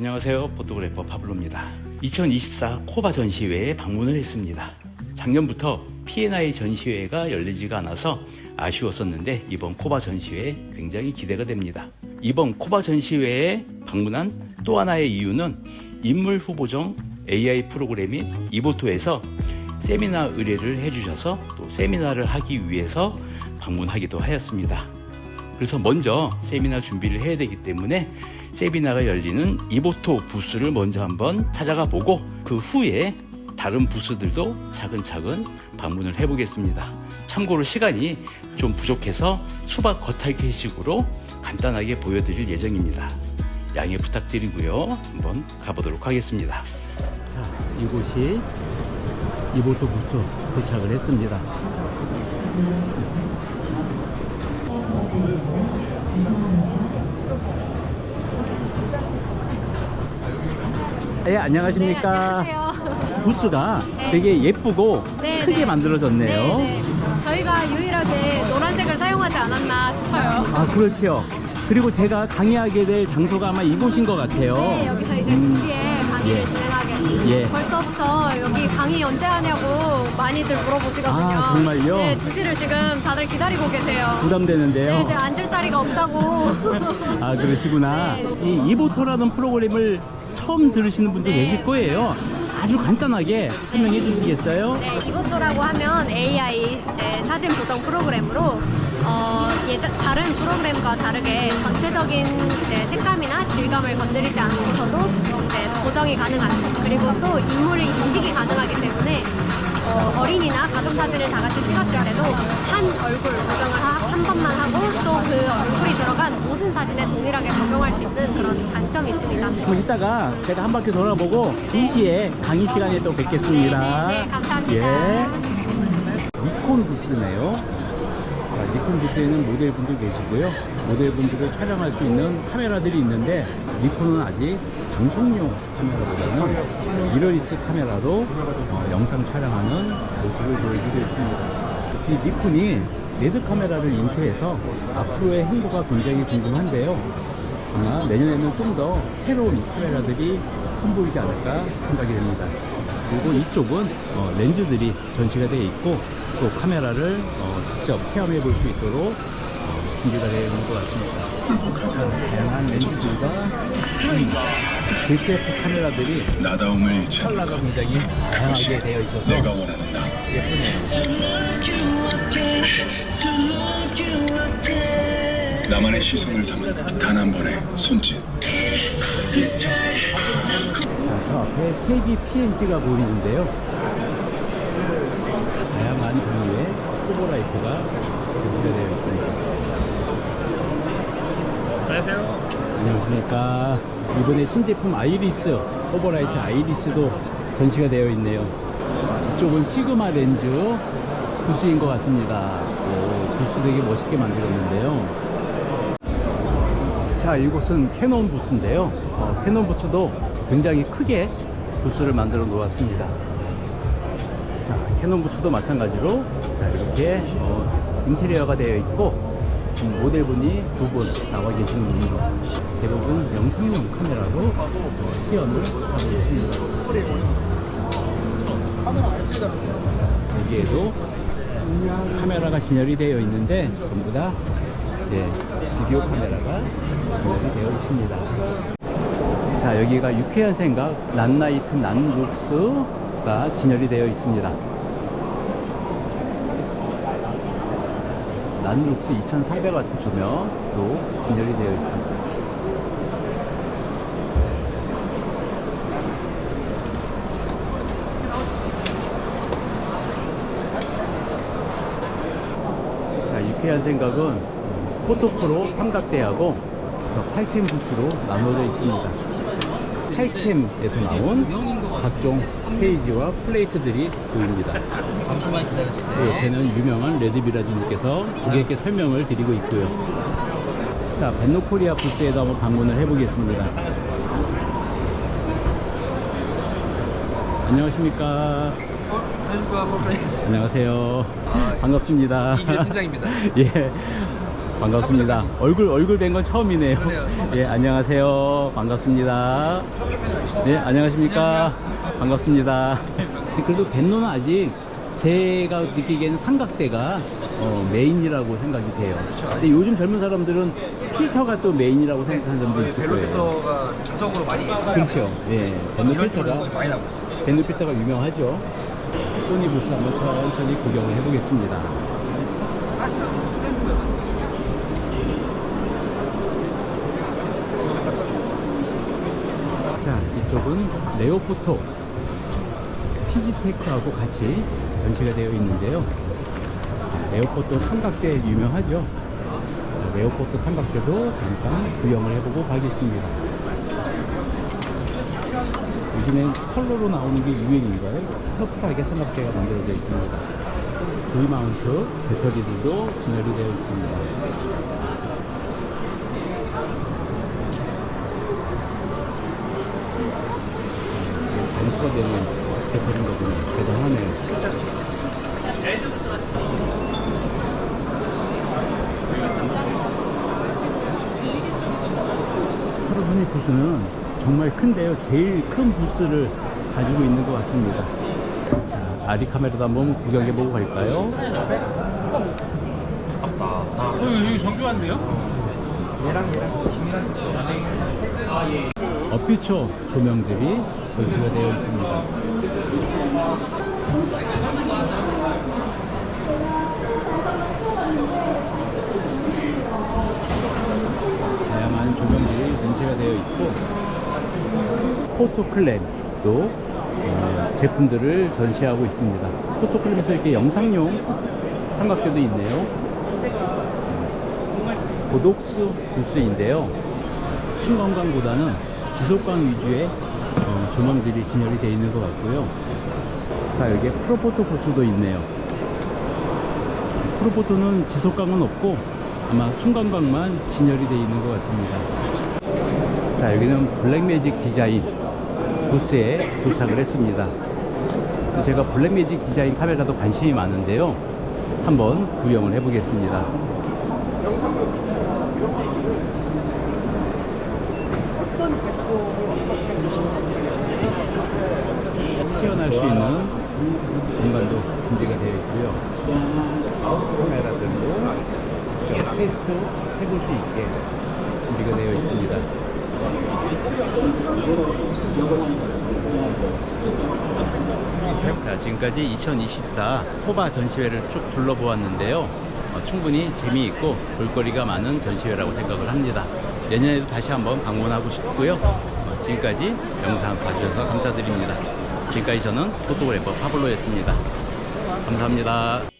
안녕하세요. 포토그래퍼 파블로입니다. 2024 코바 전시회에 방문을 했습니다. 작년부터 P&I 전시회가 열리지가 않아서 아쉬웠었는데 이번 코바 전시회 굉장히 기대가 됩니다. 이번 코바 전시회에 방문한 또 하나의 이유는 인물 후보정 AI 프로그램인 이보토에서 세미나 의뢰를 해주셔서 또 세미나를 하기 위해서 방문하기도 하였습니다. 그래서 먼저 세미나 준비를 해야 되기 때문에 세미나가 열리는 이보토 부스를 먼저 한번 찾아가 보고 그 후에 다른 부스들도 차근차근 방문을 해보겠습니다. 참고로 시간이 좀 부족해서 수박 겉핥기 식으로 간단하게 보여드릴 예정입니다. 양해 부탁드리고요. 한번 가보도록 하겠습니다. 자, 이곳이 이보토 부스 도착을 했습니다. 네, 안녕하십니까. 네, 안녕하세요. 부스가 네. 되게 예쁘고 네, 크게 네. 만들어졌네요. 네, 네. 저희가 유일하게 노란색을 사용하지 않았나 싶어요. 아, 그렇지요. 그리고 제가 강의하게 될 장소가 아마 이곳인 것 같아요. 네, 여기서 이제 음, 2시에 강의를 예. 진행하게. 예. 벌써부터 여기 강의 언제 하냐고 많이들 물어보시거든요. 아, 정말요? 네, 2시를 지금 다들 기다리고 계세요. 부담되는데요. 네, 이제 앉을 자리가 없다고. 아, 그러시구나. 네. 이 이보토라는 프로그램을 처음 들으시는 분도 네. 계실 거예요. 아주 간단하게 설명해 주시겠어요? 네, 이보토라고 하면 AI 이제 사진 보정 프로그램으로 어, 예전 다른 프로그램과 다르게 전체적인 이제 색감이나 질감을 건드리지 않고서도 이제 보정이 가능한 그리고 또 인물이 인식이 가능하기 때문에 어, 어린이나 가족 사진을 다 같이 찍었을 때도 한 얼굴 보정을 하- 한 번만 하고 또 그 얼굴이 들어간 모든 사진에 동일하게 적용할 수 있는 그런 단점이 있습니다. 그럼 이따가 제가 한 바퀴 돌아보고 네. 2시에 강의 시간에 또 뵙겠습니다. 네, 네, 네, 감사합니다. 예. 니콘 부스네요. 자, 니콘 부스에는 모델분도 계시고요. 모델분들을 촬영할 수 있는 카메라들이 있는데 니콘은 아직 방송용 카메라보다는 미러리스 카메라로 어, 영상 촬영하는 모습을 보여주고 있습니다. 이 니콘이 레드 카메라를 인수해서 앞으로의 행보가 굉장히 궁금한데요. 아마 내년에는 좀 더 새로운 카메라들이 선보이지 않을까 생각이 됩니다. 그리고 이쪽은 어, 렌즈들이 전시가 되어 있고 또 카메라를 어, 직접 체험해 볼 수 있도록 어, 준비가 되어 있는 것 같습니다. 자, 다양한 렌즈들과 음, JTF 카메라들이 나다움을 컬러가 것 굉장히 다양하게 되어 있어서 내가 원하는 나 예쁘네요. 나만의 시선을 담은 단 한 번의 손짓 자, 저 앞에 세기 PNC가 보이는데요. 다양한 종류의 토보라이트가 전시가 되어 있습니다. 안녕하세요 안녕하십니까. 이번에 신제품 아이리스, 오버라이트 아이리스도 전시가 되어 있네요. 이쪽은 시그마 렌즈 부스인 것 같습니다. 오, 부스 되게 멋있게 만들었는데요. 자, 이곳은 캐논 부스인데요. 어, 캐논 부스도 굉장히 크게 부스를 만들어 놓았습니다. 자, 캐논 부스도 마찬가지로 자, 이렇게 어, 인테리어가 되어 있고 지금 모델분이 두 분 나와 계시는군요. 대부분 영상용 카메라로 어, 시연을 하고 있습니다. 여기에도 카메라가 진열이 되어 있는데 전부 다 예, 비디오 카메라가 진열이 되어 있습니다. 자 여기가 유쾌한 생각 난 나이트 난룩스 가 진열이 되어 있습니다. 난룩스 2400W 조명도 진열이 되어 있습니다. 자, 유쾌한 생각은 포토프로 삼각대하고 저 8캠 부스로 나눠져 있습니다. 8캠에서 나온 각종 페이지와 플레이트들이 보입니다. 잠시만 그 기다려주세요. 옆에는 유명한 레드비라주님께서 고객께 설명을 드리고 있고요. 자, 벤노코리아 부스에도 한번 방문을 해보겠습니다. 안녕하십니까. 어, 안녕하십니까. 안녕하세요. 아, 반갑습니다. 이규현 팀장입니다. 예. 반갑습니다. 얼굴 얼굴 뵌 건 처음이네요. 예, 안녕하세요. 반갑습니다. 네, 안녕하십니까. 반갑습니다. 그래도 벤노는 아직 제가 느끼기에는 삼각대가 어, 메인이라고 생각이 돼요. 근데 요즘 젊은 사람들은 필터가 또 메인이라고 생각하는 분도 있을 거예요. 벨로피터가 자석으로 많이 그렇죠. 예, 벤노 이런 필터가 쪽으로 좀 많이 나오고 있습니다. 벤노 필터가 유명하죠. 소니 부스 한번 천천히 구경을 해보겠습니다. 자, 이쪽은 레오포토 피지테크하고 같이 전시가 되어 있는데요. 자, 레오포토 삼각대 유명하죠. 자, 레오포토 삼각대도 잠깐 구경을 해보고 가겠습니다. 요즘엔 컬러로 나오는 게 유행인가요? 컬러풀하게 삼각대가 만들어져 있습니다. V 마운트 배터리들도 진열이 되어 있습니다. 단수가 되는 배터리인 거군요. 대단하네요. 하루소니 부스는 정말 큰데요. 제일 큰 부스를 가지고 있는 것 같습니다. 자, 아리 카메라도 한번 구경해보고 갈까요? 어피처 조명들이 전시가 되어 있습니다. 다양한 조명들이 전시가 되어 있고 포토클램도 어, 제품들을 전시하고 있습니다. 포토클램에서 이렇게 영상용 삼각대도 있네요. 고독수 부스인데요. 순간광보다는 지속광 위주의 어, 조명들이 진열이 되어 있는 것 같고요. 자, 여기에 프로포토 부스도 있네요. 프로포토는 지속광은 없고 아마 순간광만 진열이 되어 있는 것 같습니다. 자, 여기는 블랙매직 디자인 부스에 도착을 했습니다. 제가 블랙매직 디자인 카메라도 관심이 많은데요. 한번 구경을 해보겠습니다. 시연할 수 있는 공간도 준비가 되어 있고요. 카메라들도 직접 테스트 해볼 수 있게 준비가 되어 있습니다. 자, 지금까지 2024 코바 전시회를 쭉 둘러보았는데요. 어, 충분히 재미있고 볼거리가 많은 전시회라고 생각을 합니다. 내년에도 다시 한번 방문하고 싶고요. 어, 지금까지 영상 봐주셔서 감사드립니다. 지금까지 저는 포토그래퍼 파블로였습니다. 감사합니다.